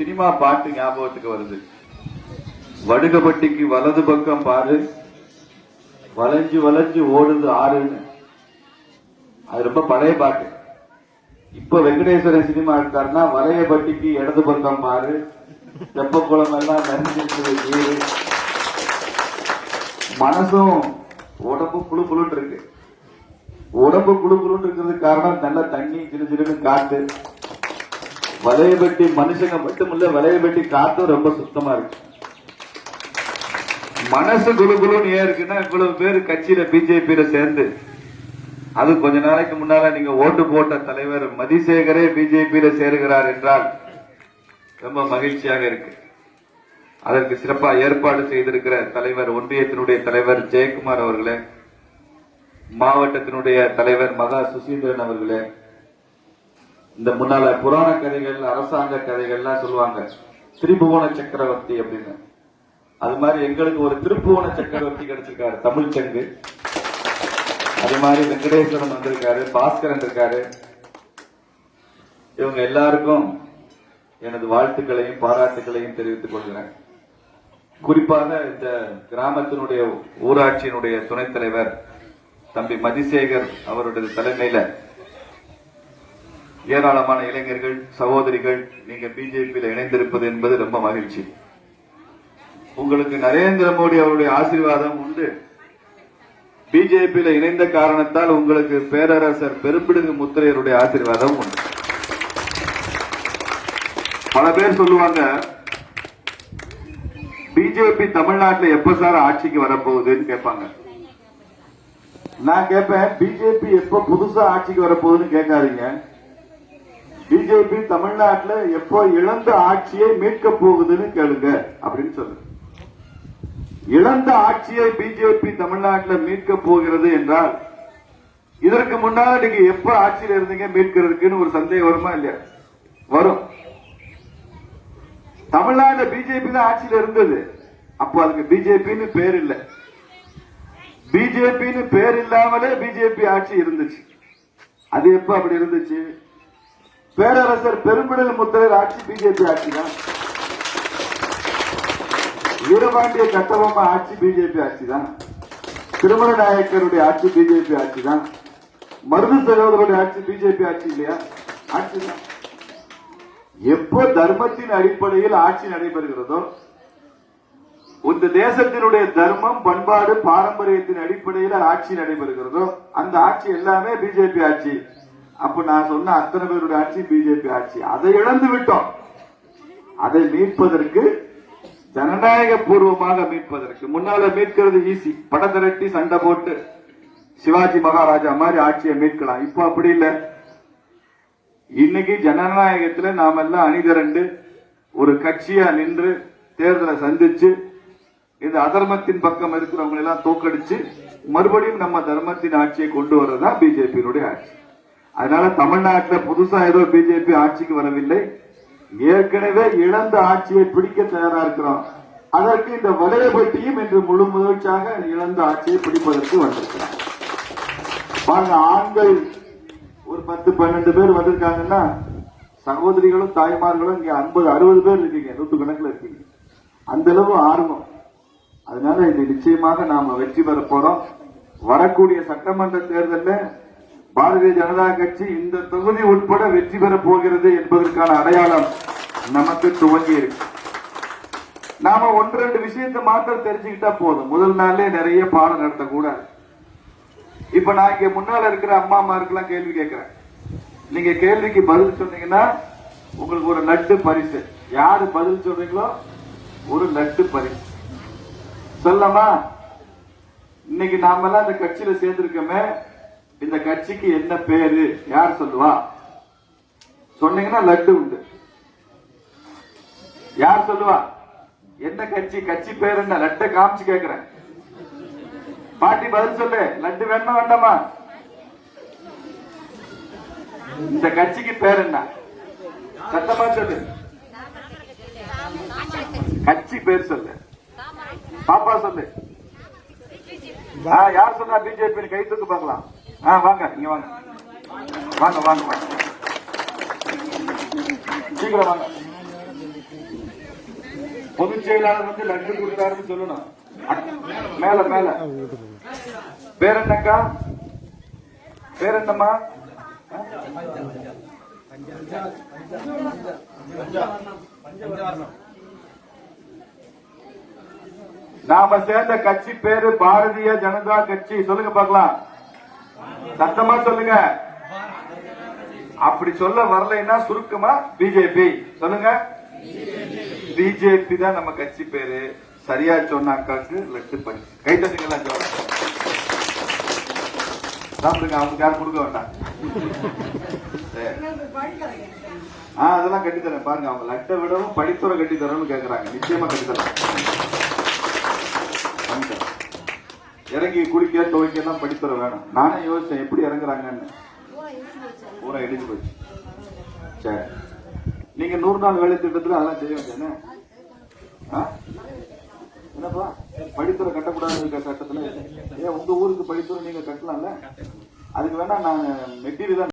Cinema பாட்டு ஞாபகத்துக்கு வருது. வடுகப்பட்டிக்கு வலது பக்கம் பாரு. வளைஞ்சு வளைஞ்சு ஓடுது ஆறுன்னு. அது ரொம்ப பழைய பாட்டு. இப்ப வெங்கடேஸ்வரன் சினிமா எடுத்தாருன்னா வளையப்பட்டிக்கு இடது பக்கம் பாரு. தெப்பக்குளம் எல்லாம் நிறைஞ்சிருக்குது நீரு மனசும் உடம்பு குழு குழுன்னு இருக்கு உடம்பு குழு குழுன்னு இருக்கிறதுக்கு காரணம் நல்ல தண்ணி சிறு சிறுன்னு வளைய பெட்டி மனுஷங்க மட்டும் இல்ல வளையப்பட்டி காத்தும் ரொம்ப சுத்தமா இருக்கு. மனசு குழு குழுன்னு ஏன் இருக்குன்னா இவ்வளவு பேர் கட்சியில பிஜேபியில சேர்ந்து. அது கொஞ்ச நாளைக்கு முன்னால நீங்க ஓட்டு போட்ட தலைவர் மதிசேகரே பிஜேபியில சேருகிறார் என்றால் ரொம்ப மகிழ்ச்சியாக இருக்கு. அதற்கு சிறப்பாக ஏற்பாடு செய்திருக்கிற தலைவர் ஒன்றியத்தினுடைய தலைவர் ஜெயக்குமார் அவர்களே மாவட்டத்தினுடைய தலைவர் மகா சுசீந்திரன் அவர்களே இந்த முன்னால புராண கதைகள் அரசாங்க கதைகள்லாம் சொல்லுவாங்க. திரிபுவன சக்கரவர்த்தி அப்படின்னு. அது மாதிரி எங்களுக்கு ஒரு திருப்புவன சக்கரவர்த்தி கிடைச்சிருக்காரு தமிழ் சங்கு. அது மாதிரி வெங்கடேஸ்வரன் வந்திருக்காரு பாஸ்கரன் இருக்காரு. இவங்க எல்லாருக்கும் எனது வாழ்த்துக்களையும் பாராட்டுகளையும் தெரிவித்துக் கொள்கிறேன். குறிப்பாக இந்த கிராமத்தினுடைய ஊராட்சியினுடைய துணைத் தலைவர் தம்பி மதிசேகர் அவருடைய தலைமையில ஏராளமான இளைஞர்கள் சகோதரிகள் நீங்க பிஜேபியில் இணைந்திருப்பது என்பது ரொம்ப மகிழ்ச்சி. உங்களுக்கு நரேந்திர மோடி அவருடைய ஆசீர்வாதம் உண்டு. பிஜேபியில இணைந்த காரணத்தால் உங்களுக்கு பேரரசர் பெரும்பிடுகு முத்திரையருடைய ஆசீர்வாதம் உண்டு. பல பேர் சொல்லுவாங்க பிஜேபி தமிழ்நாட்டுல எப்ப சார் ஆட்சிக்கு வரப்போகுதுன்னு கேட்பாங்க. நான் கேட்பேன் பிஜேபி எப்ப புதுசா ஆட்சிக்கு வரப்போகுதுன்னு கேட்காதீங்க. பிஜேபி தமிழ்நாட்டில் எப்போ இழந்த ஆட்சியை மீட்க போகுதுன்னு கேளுங்க அப்படின்னு சொல்லுங்க. இழந்த ஆட்சியை பிஜேபி தமிழ்நாட்டில் மீட்க போகிறது என்றால் இதற்கு முன்னால நீங்க எப்ப ஆட்சியில் இருந்தீங்க மீட்கிறதுக்குன்னு ஒரு சந்தேகம் வருமா இல்லையா? வரும். தமிழ்நாடு பிஜேபி தான் ஆட்சியில் இருந்தது. அப்போ அதுக்கு பிஜேபின்னு பேர் இல்லை. பிஜேபின்னு பேர் இல்லாமலே பிஜேபி ஆட்சி இருந்துச்சு. அது எப்ப அப்படி இருந்துச்சு? பேரரசர் பெரும்பிடல் முத்தரர் ஆட்சி பிஜேபி ஆட்சி தான் வீரபாண்டிய கட்டபொம்ம ஆட்சி பிஜேபி ஆட்சி தான் திருமண நாயக்கருடைய ஆட்சி பிஜேபி ஆட்சி தான் மருது சகோதரருடைய ஆட்சி பிஜேபி ஆட்சி இல்லையா? ஆட்சி தான் எப்போ தர்மத்தின் அடிப்படையில் ஆட்சி நடைபெறுகிறதோ இந்த தேசத்தினுடைய தர்மம் பண்பாடு பாரம்பரியத்தின் அடிப்படையில் ஆட்சி நடைபெறுகிறதோ அந்த ஆட்சி எல்லாமே பிஜேபி ஆட்சி. அப்ப நான் சொன்ன அத்தனை பேருடைய ஆட்சி பிஜேபி ஆட்சி. அதை இழந்து விட்டோம். அதை மீட்பதற்கு ஜனநாயக பூர்வமாக மீட்பதற்கு. முன்னால மீட்கிறது ஈஸி படம் திரட்டி சண்டை போட்டு சிவாஜி மகாராஜா மாதிரி ஆட்சியை மீட்கலாம். இப்போ அப்படி இல்லை. இன்னைக்கு ஜனநாயகத்துல நாம எல்லாம் அணிதிரண்டு ஒரு கட்சியா நின்று தேர்தலை சந்திச்சு இந்த அதர்மத்தின் பக்கம் இருக்கிறவங்க எல்லாம் தோக்கடிச்சு மறுபடியும் நம்ம தர்மத்தின் ஆட்சியை கொண்டு வர்றதுதான் பிஜேபியினுடைய ஆட்சி. அதனால தமிழ்நாட்டில் புதுசா ஏதோ பிஜேபி ஆட்சிக்கு வரவில்லை. ஏற்கனவே இழந்த ஆட்சியை பிடிக்க தயாரா இருக்கிறோம். அதற்கு இந்த வலையபட்டியும் இன்று முழு முயற்சியாக இழந்த ஆட்சியை பிடிப்பதற்கு வந்திருக்கிறார். பாருங்க ஆண்கள் ஒரு பத்து பன்னெண்டு பேர் வந்திருக்காங்கன்னா சகோதரிகளும் தாய்மார்களும் இங்க ஐம்பது அறுபது பேர் இருக்கீங்க நூற்று கணக்கில் இருக்கீங்க. அந்த அளவு ஆர்வம். அதனால இது நிச்சயமாக நாம வெற்றி பெற போறோம். வரக்கூடிய சட்டமன்ற தேர்தலில் பாரதிய ஜனதா கட்சி இந்த தொகுதி உட்பட வெற்றி பெற போகிறது என்பதற்கான அடையாளம் நமக்கு துவங்கி இருக்கு. நாம ஒன்று ரெண்டு விஷயத்தை மாத்திரம் தெரிஞ்சுக்கிட்டா போதும். முதல் நாளே நிறைய பாடம் நடத்தக்கூடாது. இப்ப நான் இங்க முன்னால இருக்கிற அம்மா அம்மாருக்கெல்லாம் கேள்வி கேட்கிறேன். நீங்க கேள்விக்கு பதில் சொன்னீங்கன்னா உங்களுக்கு ஒரு லட்டு பரிசு. யாரு பதில் சொல்றீங்களோ ஒரு லட்டு பரிசு. சொல்லமா இன்னைக்கு நாம எல்லாம் இந்த கட்சியில சேர்ந்திருக்கோமே. இந்த கட்சிக்கு என்ன பேரு? யார் சொல்லுவா? சொன்னீங்கன்னா லட்டு உண்டு. யார் சொல்லுவா? என்ன கட்சி? கட்சி பேர் என்ன? லட்டை காமிச்சு கேக்குறேன். பாட்டி பதில் சொல்லு. லட்டு வேணுமா வேண்டாமா? இந்த கட்சிக்கு பேர் என்ன? சத்தமா சொல்லு. கட்சி பேர் சொல்லு. பாப்பா சொல்லு. யார் சொன்னா பிஜேபி கை தூக்கு பார்க்கலாம். ஆ வாங்க இங்க வாங்க. வாங்க வாங்க வாங்க. சீக்கிரம் வாங்க. பொதுச் செயலாளர் வந்து லட்டு கொடுத்தாருன்னு சொல்லணும். மேல மேல. பேர் என்னக்கா பேர் என்னம்மா நாம சேர்ந்த கட்சி பேரு பாரதிய ஜனதா கட்சி. சொல்லுங்க பார்க்கலாம். சத்தமா சொல்லுங்க. அப்படி சொல்ல வரலைன்னா சுருக்கமா பிஜேபி சொல்லுங்க. பிஜேபி தான் நம்ம கட்சி பேரு. சரியா சொன்ன அக்காவுக்கு லட்டு பண்ணி. கை தட்டுங்களா சாப்பிடுங்க அவங்க யாரும் கொடுக்க வேண்டாம். சரி. அதெல்லாம் கட்டித்தரேன். பாருங்க அவங்க லட்டை விடவும் படித்துறை கட்டி கேக்குறாங்க. நிச்சயமா கட்டித்தரேன். இறங்கி குளிக்க துவைக்க எல்லாம் படித்துறை வேணும். நானே யோசிச்சேன் எப்படி இறங்குறாங்கன்னு. பூரா இடிஞ்சு போச்சு. சரி நீங்க நூறு நாள் வேலை திட்டத்துல அதெல்லாம் செய்ய வேண்டியது என்னப்பா? படித்துறை கட்டக்கூடாது இருக்க சட்டத்துல? ஏன் உங்க ஊருக்கு படித்துறை நீங்க கட்டலாம்ல? அதுக்கு வேணா நான் மெட்டீரியலா